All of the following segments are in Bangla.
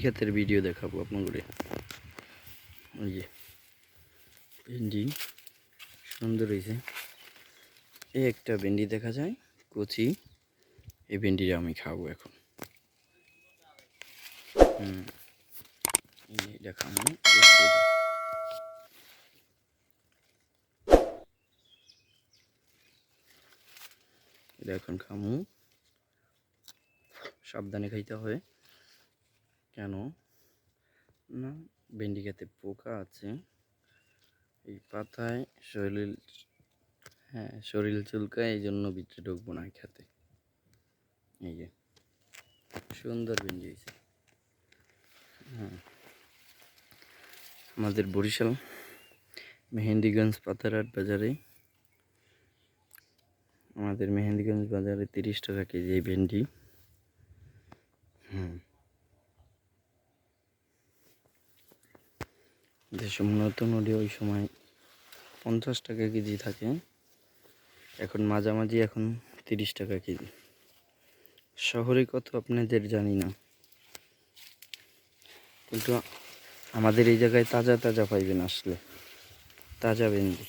ক্ষেতের ভিডিও দেখাবো আপনাদের। ওই যে, ভেন্ডি, সুন্দর হয়েছে। এই একটা ভেন্ডি দেখা যায়, কচি। এই ভেন্ডিটা আমি খাব এখন। হুম এটা এটা এখন খামু। সাবধানে খাইতে হবে। কেন? না ভেন্ডি খেতে পোকা আছে। এই পাতায় শরীর হ্যাঁ শরীর চুলকায় এই জন্য ভিতরে ঢুকবো না খেতে। এই যে, সুন্দর ভেন্ডি হয়েছে। হ্যাঁ। আমাদের বরিশাল, মেহেন্দিগঞ্জ পাতারহাট বাজারে, আমাদের মেহেন্দিগঞ্জ বাজারে তিরিশ টাকা কেজি ভেন্ডি। হুম যেসব নতুন নদী ওই সময় পঞ্চাশ টাকা কেজি থাকে। এখন মাঝামাঝি এখন তিরিশ টাকা কেজি। শহরে কত আপনাদের জানি না। কিন্তু আমাদের এই জায়গায় তাজা তাজা পাইবেন আসলে। তাজা ভেন্ডি,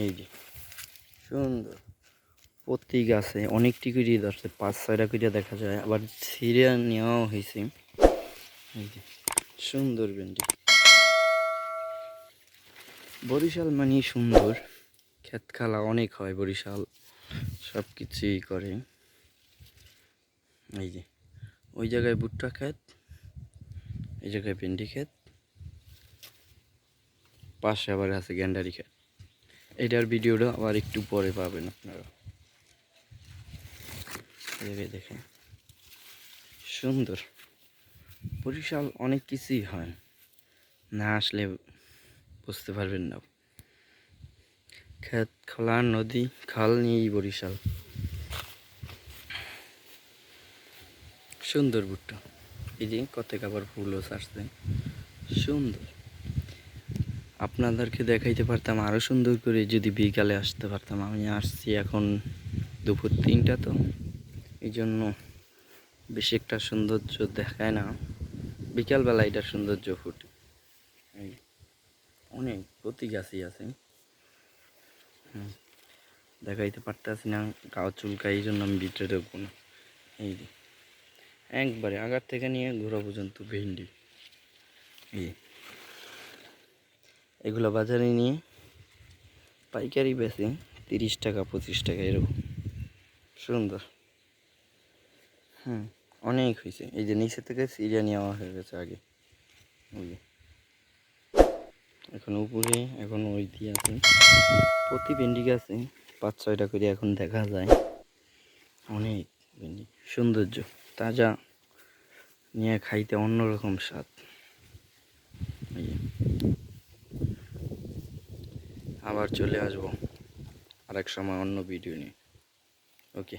এই যে। সুন্দর। প্রতি গাছে অনেকটি করে ধরছে, পাঁচ ছয়টা করে দেখা যায়। আবার ছিঁড়ে নেওয়াও হয়েছে। এই যে, সুন্দর ভেন্ডি। বরিশাল মানে সুন্দর। ক্ষেত খালা অনেক হয় বরিশাল সব কিছুই করে। এই যে, ওই জায়গায় ভুট্টা ক্ষেত, এই জায়গায় ভেন্ডি ক্ষেত, পাশে আবার আছে গ্যান্ডারি ক্ষেত। এটার ভিডিওটা আবার একটু পরে পাবেন আপনারা। দেখেন, সুন্দর। বরিশাল অনেক কিছুই হয়, না আসলে বুঝতে পারবেন না। ক্ষেত খোলা, নদী, খাল নিয়েই বরিশাল। সুন্দর ভুট্টা। এই যে কত আবার ফুলও ছাড়ছে। সুন্দর। আপনাদেরকে দেখাইতে পারতাম আরও সুন্দর করে, যদি বিকালে আসতে পারতাম। আমি আসছি এখন দুপুর তিনটা তো। এই জন্য বেশি একটা সৌন্দর্য দেখায় না। বিকালবেলা এটা সৌন্দর্য ফুটে। অনেক প্রতি গাছই আছে দেখাইতে পারতেছি না, গাও চুলকা এই জন্য আমি ভিতরে ঢুকবো না। এই একবারে আগার থেকে নিয়ে ঘোরা পর্যন্ত ভেন্ডি। এগুলো বাজারে নিয়ে পাইকারি বেশি তিরিশ টাকা, পঁচিশ টাকা, এরকম। সুন্দর। হুম, অনেক হয়েছে এই যে নিচে থেকে সিরিয়া নেওয়া হয়ে গেছে আগে। যে। এখন উপরে, এখন ওই দিয়ে আছে প্রতি ভেন্ডি গাছে পাঁচ ছয়টা করে এখন দেখা যায়। অনেক ভেন্ডি, সৌন্দর্য, তাজা, নিয়ে খাইতে অন্যরকম স্বাদ। আবার চলে আসব। আরেক সময় অন্য ভিডিও নিয়ে। ওকে